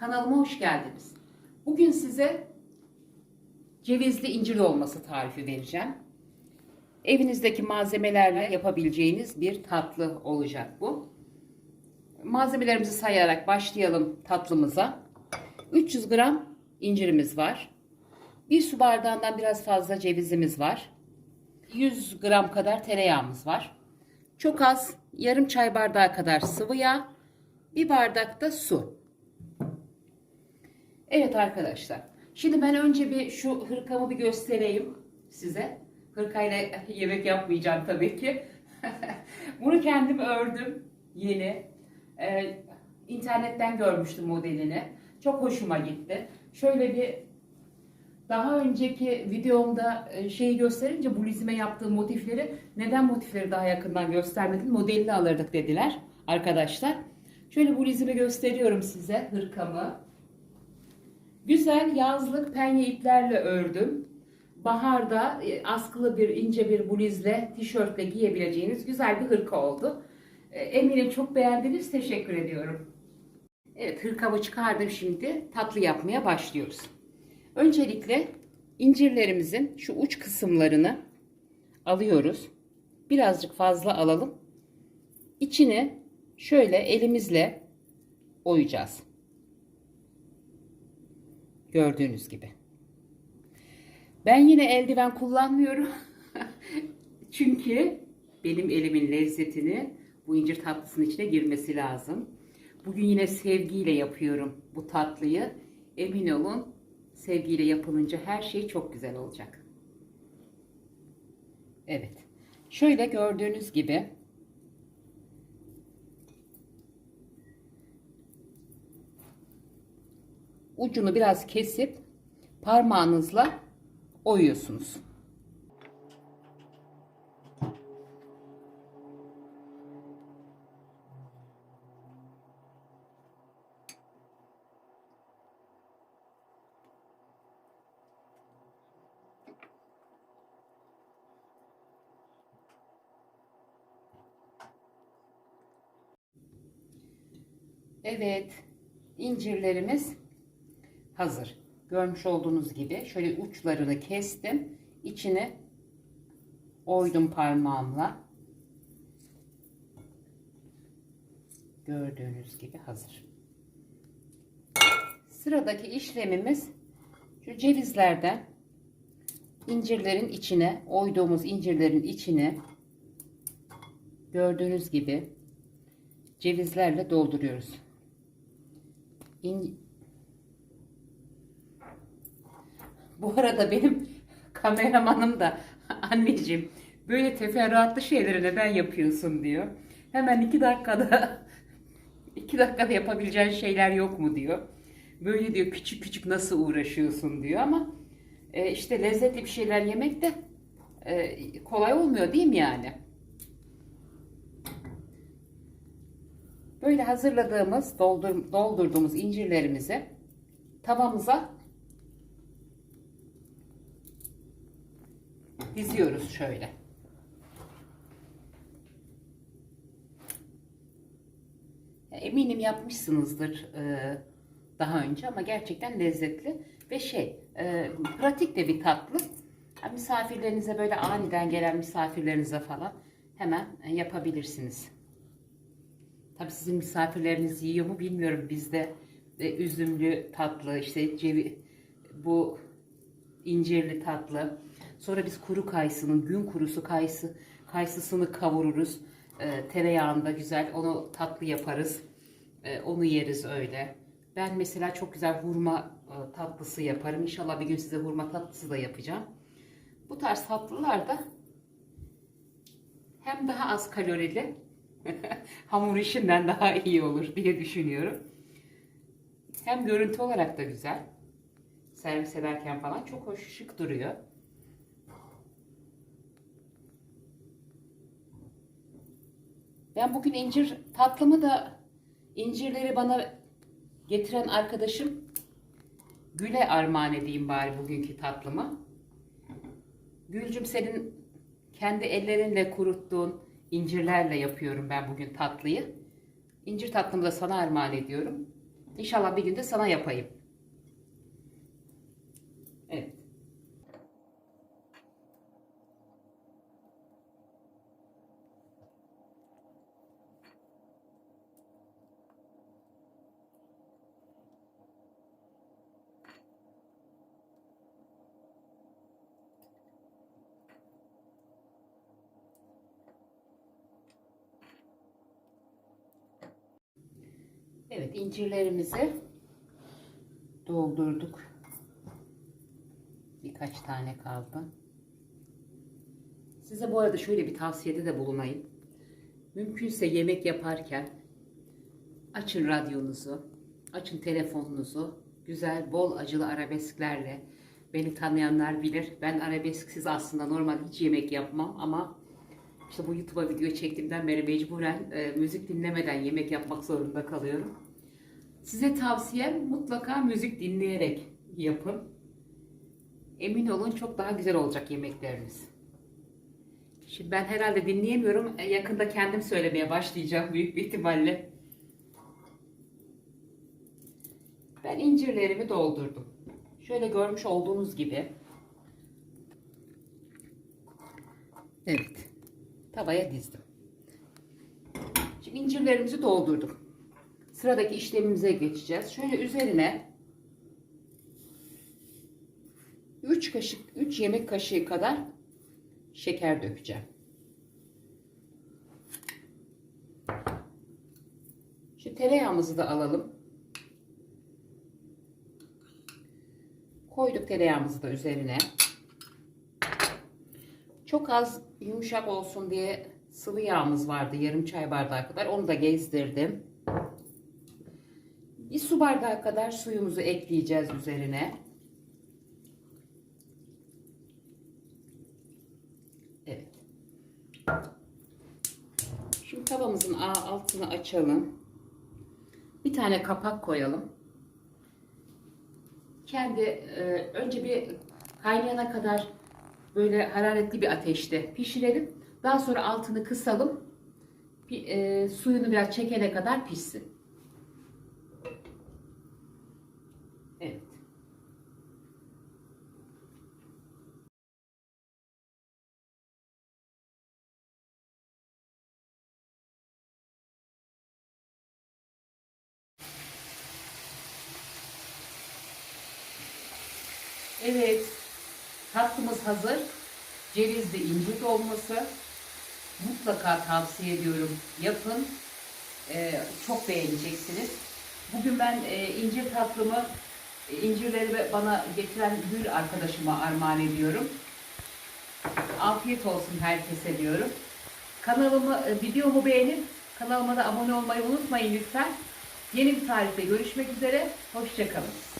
Kanalıma hoş geldiniz. Bugün size cevizli incir olması tarifi vereceğim. Evinizdeki malzemelerle yapabileceğiniz bir tatlı olacak bu. Malzemelerimizi sayarak başlayalım tatlımıza. 300 gram incirimiz var. Bir su bardağından biraz fazla cevizimiz var. 100 gram kadar tereyağımız var. Çok az yarım çay bardağı kadar sıvı yağ, bir bardak da su. Evet arkadaşlar. Şimdi ben önce bir şu hırkamı bir göstereyim size. Hırkayla yemek yapmayacağım tabii ki. Bunu kendim ördüm yeni. Ee, internetten görmüştüm modelini. Çok hoşuma gitti. Şöyle bir daha önceki videomda e, şeyi gösterince bluzime yaptığım motifleri neden motifleri daha yakından göstermedin modelini alırdık dediler arkadaşlar. Şöyle bluzimi gösteriyorum size hırkamı. Güzel yazlık penye iplerle ördüm. Baharda e, askılı bir ince bir bluzle, tişörtle giyebileceğiniz güzel bir hırka oldu. E, Eminim çok beğendiniz. Teşekkür ediyorum. Evet hırkamı çıkardım şimdi. Tatlı yapmaya başlıyoruz. Öncelikle incirlerimizin şu uç kısımlarını alıyoruz. Birazcık fazla alalım. İçini şöyle elimizle oyacağız. Gördüğünüz gibi. Ben yine eldiven kullanmıyorum. Çünkü benim elimin lezzetini bu incir tatlısının içine girmesi lazım. Bugün yine sevgiyle yapıyorum bu tatlıyı. Emin olun sevgiyle yapılınca her şey çok güzel olacak. Evet. Şöyle gördüğünüz gibi ucunu biraz kesip parmağınızla oyuyorsunuz. Evet, incirlerimiz hazır. Görmüş olduğunuz gibi şöyle uçlarını kestim. İçine oydum parmağımla. Gördüğünüz gibi hazır. Sıradaki işlemimiz şu cevizlerden incirlerin içine oyduğumuz incirlerin içine gördüğünüz gibi cevizlerle dolduruyoruz. İn... Bu arada benim kameramanım da anneciğim böyle teferruatlı şeyleri neden yapıyorsun diyor. Hemen iki dakikada iki dakikada yapabileceğin şeyler yok mu diyor. Böyle diyor küçük küçük nasıl uğraşıyorsun diyor ama e, işte lezzetli bir şeyler yemek de e, kolay olmuyor değil mi yani? Böyle hazırladığımız, doldur, doldurduğumuz incirlerimizi tavamıza diziyoruz şöyle. Eminim yapmışsınızdır e, daha önce ama gerçekten lezzetli ve şey e, pratik de bir tatlı. Misafirlerinize böyle aniden gelen misafirlerinize falan hemen yapabilirsiniz. Tabii sizin misafirleriniz yiyor mu bilmiyorum. Bizde e, üzümlü tatlı, işte cevi, bu incirli tatlı. Sonra biz kuru kayısının, gün kurusu kayısı, kayısısını kavururuz. E, tereyağında güzel onu tatlı yaparız. E, onu yeriz öyle. Ben mesela çok güzel hurma e, tatlısı yaparım. İnşallah bir gün size hurma tatlısı da yapacağım. Bu tarz tatlılar da hem daha az kalorili hamur işinden daha iyi olur diye düşünüyorum. Hem görüntü olarak da güzel. Servis ederken falan çok hoş şık duruyor. Ben bugün incir tatlımı da incirleri bana getiren arkadaşım Gül'e armağan edeyim bari bugünkü tatlımı. Gülcüm senin kendi ellerinle kuruttuğun incirlerle yapıyorum ben bugün tatlıyı. İncir tatlımı da sana armağan ediyorum. İnşallah bir gün de sana yapayım. Evet incirlerimizi doldurduk. Birkaç tane kaldı. Size bu arada şöyle bir tavsiyede de bulunayım. Mümkünse yemek yaparken açın radyonuzu, açın telefonunuzu. Güzel, bol acılı arabesklerle. Beni tanıyanlar bilir. Ben arabesksiz aslında normal hiç yemek yapmam ama işte bu YouTube'a video çektiğimden beri mecburen e, müzik dinlemeden yemek yapmak zorunda kalıyorum. Size tavsiyem mutlaka müzik dinleyerek yapın. Emin olun çok daha güzel olacak yemekleriniz. Şimdi ben herhalde dinleyemiyorum. E, Yakında kendim söylemeye başlayacağım büyük bir ihtimalle. Ben incirlerimi doldurdum. Şöyle görmüş olduğunuz gibi. Evet. Tavaya dizdim. Şimdi incirlerimizi doldurduk. Sıradaki işlemimize geçeceğiz. Şöyle üzerine 3 kaşık 3 yemek kaşığı kadar şeker dökeceğim. Şu tereyağımızı da alalım. Koyduk tereyağımızı da üzerine. Çok az yumuşak olsun diye sıvı yağımız vardı yarım çay bardağı kadar. Onu da gezdirdim. Bir su bardağı kadar suyumuzu ekleyeceğiz üzerine. Evet. Şimdi tavamızın altını açalım. Bir tane kapak koyalım. Kendi e, önce bir kaynayana kadar böyle hararetli bir ateşte pişirelim. Daha sonra altını kısalım. E, suyunu biraz çekene kadar pişsin. Evet. Evet. Tatlımız hazır. Cevizli incir dolması. Mutlaka tavsiye ediyorum. Yapın. Ee, çok beğeneceksiniz. Bugün ben e, incir tatlımı, e, incirleri bana getiren Gül arkadaşıma armağan ediyorum. Afiyet olsun herkese diyorum. Kanalımı, e, videomu beğenin. Kanalıma da abone olmayı unutmayın lütfen. Yeni bir tarifte görüşmek üzere. Hoşçakalın.